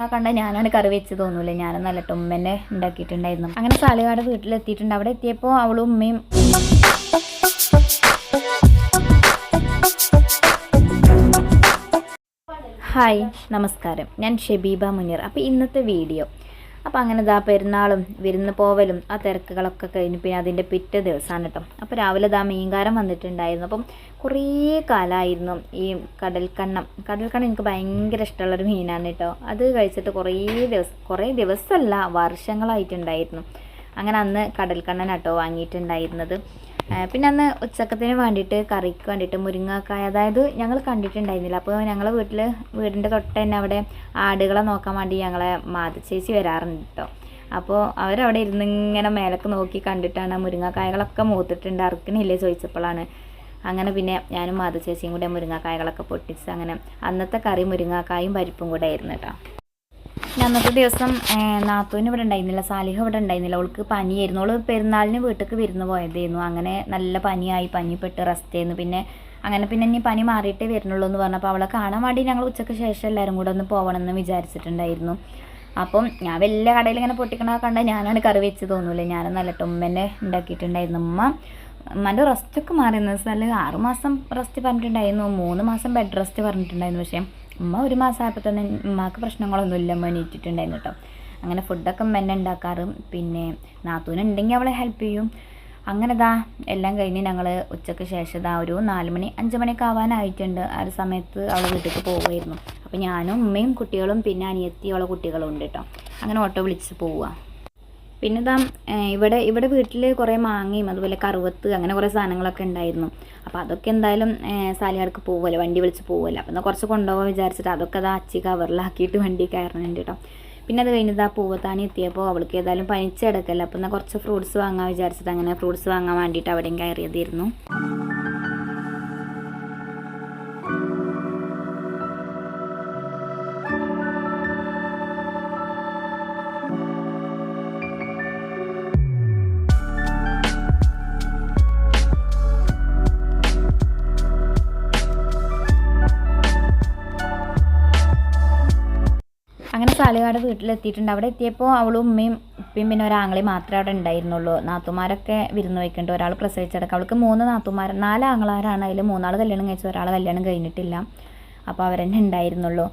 ആ കണ്ട ഞാനാണ് കറി വെച്ച് തോന്നൂല. ഞാനും നല്ല ഉമ്മനെ ഉണ്ടാക്കിയിട്ടുണ്ടായിരുന്നു അങ്ങനെ സാലുകാട് വീട്ടിലെത്തിയിട്ടുണ്ട്. അവിടെ എത്തിയപ്പോൾ അവളും ഉമ്മയും ഹായ് നമസ്കാരം. ഞാൻ ഷബീബ മുനീർ. അപ്പോൾ ഇന്നത്തെ വീഡിയോ അപ്പോൾ അങ്ങനെ ദാ പെരുന്നാളും വിരുന്ന് പോവലും ആ തിരക്കുകളൊക്കെ കഴിഞ്ഞ് പിന്നെ അതിന്റെ പിറ്റേ ദിവസമാണ് കേട്ടോ. അപ്പോൾ രാവിലെ ദാ മീൻകാരം വന്നിട്ടുണ്ടായിരുന്നു. അപ്പം കുറേ കാലമായിരുന്നു ഈ കടൽക്കണ്ണം. കടൽക്കണ്ണം എനിക്ക് ഭയങ്കര ഇഷ്ടമുള്ളൊരു മീനാണ് കേട്ടോ. അത് കഴിച്ചിട്ട് കുറേ ദിവസം കുറേ ദിവസമല്ല വർഷങ്ങളായിട്ടുണ്ടായിരുന്നു. അങ്ങനെ അന്ന് കടൽക്കണ്ണൻ കേട്ടോ വാങ്ങിയിട്ടുണ്ടായിരുന്നത്. പിന്നെ അന്ന് ഉച്ചക്കത്തിന് വേണ്ടിയിട്ട് കറിക്ക് വേണ്ടിയിട്ട് മുരിങ്ങക്കായ അതായത് ഞങ്ങൾ കണ്ടിട്ടുണ്ടായിരുന്നില്ല. അപ്പോൾ ഞങ്ങളെ വീട്ടിൽ വീടിന്റെ തൊട്ട് തന്നെ അവിടെ ആടുകളെ നോക്കാൻ വേണ്ടി ഞങ്ങളെ മാതച്ചേച്ചി വരാറുണ്ട് കേട്ടോ അപ്പോൾ അവരവിടെ ഇരുന്ന് ഇങ്ങനെ മേലൊക്കെ നോക്കി കണ്ടിട്ടാണ് മുരിങ്ങക്കായകളൊക്കെ മൂത്തിട്ടുണ്ട് അറുക്കണില്ലേ ചോദിച്ചപ്പോഴാണ്. അങ്ങനെ പിന്നെ ഞാനും മാതച്ചേച്ചിയും കൂടെ മുരിങ്ങക്കായകളൊക്കെ പൊട്ടിച്ച് അങ്ങനെ അന്നത്തെ കറി മുരിങ്ങക്കായും പരിപ്പും കൂടെ ആയിരുന്നു കേട്ടോ അന്നത്തെ ദിവസം നാത്തൂന് ഇവിടെ ഉണ്ടായിരുന്നില്ല സാലിഹ ഇവിടെ ഉണ്ടായിരുന്നില്ല. അവൾക്ക് പനിയായിരുന്നു. അവൾ പെരുന്നാളിന് വീട്ടിലേക്ക് വിരുന്ന് പോയതായിരുന്നു. അങ്ങനെ നല്ല പനിയായി പനിപ്പെട്ട് റെസ്റ്റ് ചെയ്യുന്നു പിന്നെ അങ്ങനെ പിന്നെ ഇനി പനി മാറിയിട്ടേ വരുന്നുള്ളൂ എന്ന് പറഞ്ഞപ്പോൾ അവളെ കാണാൻ വേണ്ടി ഞങ്ങൾ ഉച്ചയ്ക്ക് ശേഷം എല്ലാവരും കൂടെ ഒന്ന് പോകണമെന്ന് വിചാരിച്ചിട്ടുണ്ടായിരുന്നു. അപ്പം ഞാൻ വലിയ കടയിൽ ഇങ്ങനെ പൊട്ടിക്കണ കണ്ട ഞാനാണ് കറി വെച്ച് തോന്നൂല. ഞാൻ നല്ല ഉമ്മനെ ഉണ്ടാക്കിയിട്ടുണ്ടായിരുന്നു. ഉമ്മ ഉമ്മന്റെ റെസ്റ്റൊക്കെ മാറിയെന്ന് വെച്ചാൽ ആറുമാസം റെസ്റ്റ് പറഞ്ഞിട്ടുണ്ടായിരുന്നു. മൂന്ന് മാസം ബെഡ് റെസ്റ്റ് പറഞ്ഞിട്ടുണ്ടായിരുന്നു. പക്ഷേ ഉമ്മ ഒരു മാസം ആയപ്പോൾ തന്നെ ഉമ്മക്ക് പ്രശ്നങ്ങളൊന്നും ഇല്ല ഉമ്മ എണീറ്റിട്ടുണ്ടായിരുന്നു കേട്ടോ അങ്ങനെ ഫുഡൊക്കെ ഉമ്മ തന്നെ ഉണ്ടാക്കാറ്. പിന്നെ നാത്തൂനുണ്ടെങ്കിൽ അവളെ ഹെൽപ്പ് ചെയ്യും. അങ്ങനെ ദാ എല്ലാം കഴിഞ്ഞ് ഞങ്ങൾ ഉച്ചയ്ക്ക് ശേഷം ദാ ഒരു നാല് മണി അഞ്ച് മണിയൊക്കെ ആവാനായിട്ടുണ്ട്. ആ ഒരു സമയത്ത് അവളെ വീട്ടിലേക്ക് പോവുമായിരുന്നു അപ്പോൾ ഞാനും ഉമ്മയും കുട്ടികളും പിന്നെ അനിയത്തി കുട്ടികളും ഉണ്ട് കേട്ടോ അങ്ങനെ ഓട്ടോ വിളിച്ച് പോവുക പിന്നെ ഇതാ ഇവിടെ ഇവിടെ വീട്ടിൽ കുറേ മാങ്ങയും അതുപോലെ കറുവത്ത് അങ്ങനെ കുറേ സാധനങ്ങളൊക്കെ ഉണ്ടായിരുന്നു. അപ്പോൾ അതൊക്കെ എന്തായാലും സാലിയാർക്ക് പോകുമല്ലോ വണ്ടി വിളിച്ച് പോകുമല്ലോ അപ്പോൾ എന്നാൽ കുറച്ച് കൊണ്ടുപോകാൻ വിചാരിച്ചിട്ട് അതൊക്കെ അതാ അച്ചി കവറിലാക്കിയിട്ട് വണ്ടി കയറണുണ്ട് കേട്ടോ പിന്നെ അത് കഴിഞ്ഞിട്ട് ആ പൂവത്താനി എത്തിയപ്പോൾ അവൾക്ക് ഏതായാലും പനിച്ചെടുക്കല്ലോ. അപ്പോൾ എന്നാൽ കുറച്ച് ഫ്രൂട്ട്സ് വാങ്ങാൻ വിചാരിച്ചിട്ട് അങ്ങനെ ഫ്രൂട്ട്സ് വാങ്ങാൻ വേണ്ടിയിട്ട് അവിടെയും കയറിയതായിരുന്നു. അങ്ങനെ സാലികാട് വീട്ടിലെത്തിയിട്ടുണ്ട്. അവിടെ എത്തിയപ്പോൾ അവളും ഉമ്മയും ഉപ്പയും പിന്നെ ഒരാങ്ങളെയും മാത്രമേ അവിടെ ഉണ്ടായിരുന്നുള്ളൂ. നാത്തുമാരൊക്കെ വിരുന്ന് വയ്ക്കുന്നുണ്ട് ഒരാൾ പ്രസവിച്ചെടുക്കുക അവൾക്ക് മൂന്ന് നാത്തുമാർ നാല് ആങ്ങളാരാണ്. അതിൽ മൂന്നാൾ കല്യാണം കഴിച്ചു. ഒരാൾ കല്യാണം കഴിഞ്ഞിട്ടില്ല. അപ്പോൾ അവരെന്നെ ഉണ്ടായിരുന്നുള്ളൂ.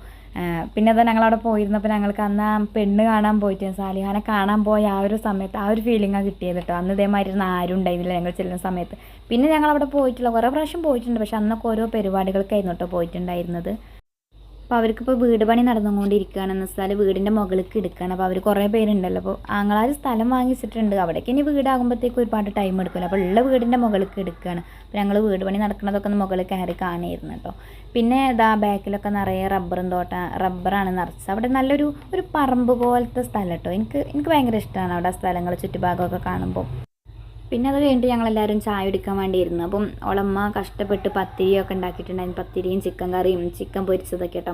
പിന്നെ അത് ഞങ്ങളവിടെ പോയിരുന്നപ്പോൾ ഞങ്ങൾക്ക് അന്ന് ആ പെണ്ണ് കാണാൻ പോയിട്ട് സാലിഹാനെ കാണാൻ പോയ ആ ഒരു സമയത്ത് ആ ഒരു ഫീലിംഗാണ് കിട്ടിയത് കേട്ടോ. അന്ന് ഇതേമാതിരി ആരും ഉണ്ടായിരുന്നില്ല ഞങ്ങൾ ചെല്ലുന്ന സമയത്ത്. പിന്നെ ഞങ്ങൾ അവിടെ കുറേ പ്രാവശ്യം പോയിട്ടുണ്ട്. പക്ഷെ അന്നൊക്കെ ഓരോ പരിപാടികൾക്കായിരുന്നു കേട്ടോ പോയിട്ടുണ്ടായിരുന്നത്. അപ്പോൾ അവർക്കിപ്പോൾ വീട് പണി നടന്നുകൊണ്ടിരിക്കുകയാണ്. എന്ന് വെച്ചാൽ വീടിന്റെ മുകളിലേക്ക് എടുക്കുകയാണ്. അപ്പോൾ അവർ കുറേ പേരുണ്ടല്ലോ. അപ്പോൾ ആങ്ങളാർ സ്ഥലം വാങ്ങിച്ചിട്ടുണ്ട്. അവിടേക്ക് ഇനി വീടാകുമ്പോഴത്തേക്ക് ഒരുപാട് ടൈം എടുക്കുമല്ലോ അപ്പോൾ ഉള്ള വീടിന്റെ മുകളിലേക്ക് എടുക്കുകയാണ്. അപ്പോൾ ഞങ്ങൾ വീട് പണി നടക്കുന്നതൊക്കെ ഒന്ന് മുകളിൽ കയറി കാണുമായിരുന്നു കേട്ടോ. പിന്നെ ഇതാ ബാക്കിലൊക്കെ നിറയെ റബ്ബറും തോട്ട റബ്ബറാണ് നിറച്ചത്. അവിടെ നല്ലൊരു ഒരു പറമ്പ് പോലത്തെ സ്ഥലം കേട്ടോ. എനിക്ക് എനിക്ക് ഭയങ്കര ഇഷ്ടമാണ് അവിടെ സ്ഥലങ്ങൾ ചുറ്റുഭാഗമൊക്കെ കാണുമ്പോൾ. പിന്നെ അത് കഴിഞ്ഞിട്ട് ഞങ്ങളെല്ലാവരും ചായ കുടിക്കാൻ വേണ്ടിയിരുന്നു. അപ്പം ഓളമ്മ കഷ്ടപ്പെട്ട് പത്തിരിയൊക്കെ ഉണ്ടാക്കിയിട്ടുണ്ടായിരുന്നു. പത്തിരിയും ചിക്കൻ കറിയും ചിക്കൻ പൊരിച്ചതൊക്കെ കേട്ടോ.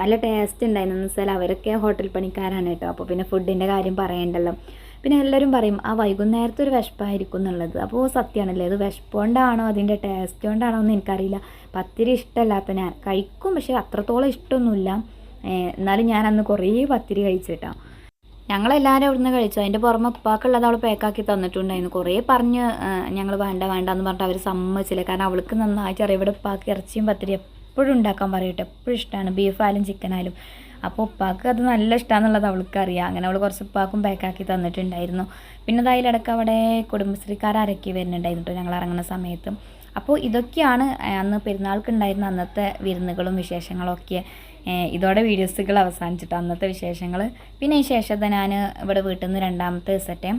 നല്ല ടേസ്റ്റ് ഉണ്ടായിരുന്നു. എന്ന് വെച്ചാൽ അവരൊക്കെ ഹോട്ടൽ പണിക്കാരാണ് കേട്ടോ. അപ്പോൾ പിന്നെ ഫുഡിന്റെ കാര്യം പറയണ്ടല്ലോ. പിന്നെ എല്ലാവരും പറയും ആ വൈകുന്നേരത്തെ ഒരു വിശപ്പായിരിക്കും എന്നുള്ളത്. അപ്പോൾ സത്യമാണല്ലേ അത് വിശപ്പുകൊണ്ടാണോ അതിന്റെ ടേസ്റ്റ് കൊണ്ടാണോ എന്ന് എനിക്കറിയില്ല. പത്തിരി ഇഷ്ടമല്ലാത്ത ഞാൻ കഴിക്കും. പക്ഷേ അത്രത്തോളം ഇഷ്ടമൊന്നുമില്ല. എന്നാലും ഞാൻ അന്ന് കുറേ പത്തിരി കഴിച്ചു കേട്ടോ. ഞങ്ങളെല്ലാവരും അവിടുന്ന് കഴിച്ചു. അതിന്റെ പുറമെ ഉപ്പാക്കുള്ളത് അവൾ പാക്കാക്കി തന്നിട്ടുണ്ടായിരുന്നു. കുറേ പറഞ്ഞ് ഞങ്ങൾ വേണ്ട വേണ്ട എന്ന് പറഞ്ഞിട്ട് അവർ സമ്മതിച്ചില്ല. കാരണം അവൾക്ക് നന്നായിട്ട് അറിയാം. ഇവിടെ ഉപ്പാക്ക് ഇറച്ചിയും പത്തിരി എപ്പോഴും ഉണ്ടാക്കാൻ പറയട്ടെ. എപ്പോഴും ഇഷ്ടമാണ് ബീഫായാലും ചിക്കനായാലും അപ്പോൾ ഉപ്പാക്ക് അത് നല്ല ഇഷ്ടമാണെന്നുള്ളത് അവൾക്ക് അറിയാം അങ്ങനെ അവൾ കുറച്ച് ഉപ്പാക്കും പാക്കാക്കി തന്നിട്ടുണ്ടായിരുന്നു. പിന്നെ അതിലിടക്ക് അവിടെ കുടുംബശ്രീക്കാർ അരക്കി വരുന്നുണ്ടായിരുന്നു ഞങ്ങൾ ഇറങ്ങുന്ന സമയത്ത്. അപ്പോൾ ഇതൊക്കെയാണ് അന്ന് പെരുന്നാൾക്കുണ്ടായിരുന്ന അന്നത്തെ വിരുന്നുകളും വിശേഷങ്ങളും ഒക്കെ ഏഹ് ഇതോടെ വീഡിയോസുകൾ അവസാനിച്ചിട്ട് അന്നത്തെ വിശേഷങ്ങൾ. പിന്നെ ഈ ശേഷത്തെ ഞാൻ ഇവിടെ വീട്ടിൽ നിന്ന് രണ്ടാമത്തെ ദിവസത്തെ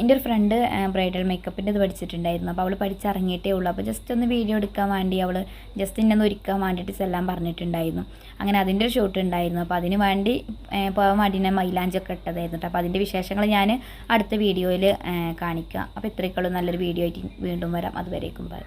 എന്റെ ഒരു ഫ്രണ്ട് ബ്രൈഡൽ മേക്കപ്പിന്റെ ഇത് പഠിച്ചിട്ടുണ്ടായിരുന്നു. അപ്പോൾ അവൾ പഠിച്ചിറങ്ങിയിട്ടേ ഉള്ളൂ. അപ്പോൾ ജസ്റ്റ് ഒന്ന് വീഡിയോ എടുക്കാൻ വേണ്ടി അവൾ ജസ്റ്റ് എന്നെ ഒരുക്കാൻ വേണ്ടിയിട്ട് ചെല്ലാൻ പറഞ്ഞിട്ടുണ്ടായിരുന്നു. അങ്ങനെ അതിന്റെ ഒരു ഷൂട്ട് ഉണ്ടായിരുന്നു. അപ്പോൾ അതിന് വേണ്ടി പോകാൻ വേണ്ടി ഞാൻ മൈലാഞ്ചൊക്കെ ഇട്ടതായിരുന്നു. അപ്പോൾ അതിന്റെ വിശേഷങ്ങൾ ഞാൻ അടുത്ത വീഡിയോയിൽ കാണിക്കാം. അപ്പോൾ ഇത്രയൊക്കെയുള്ളൂ നല്ലൊരു വീഡിയോ ആയിട്ട് വീണ്ടും വരാം. അതുവരേക്കും ബൈ.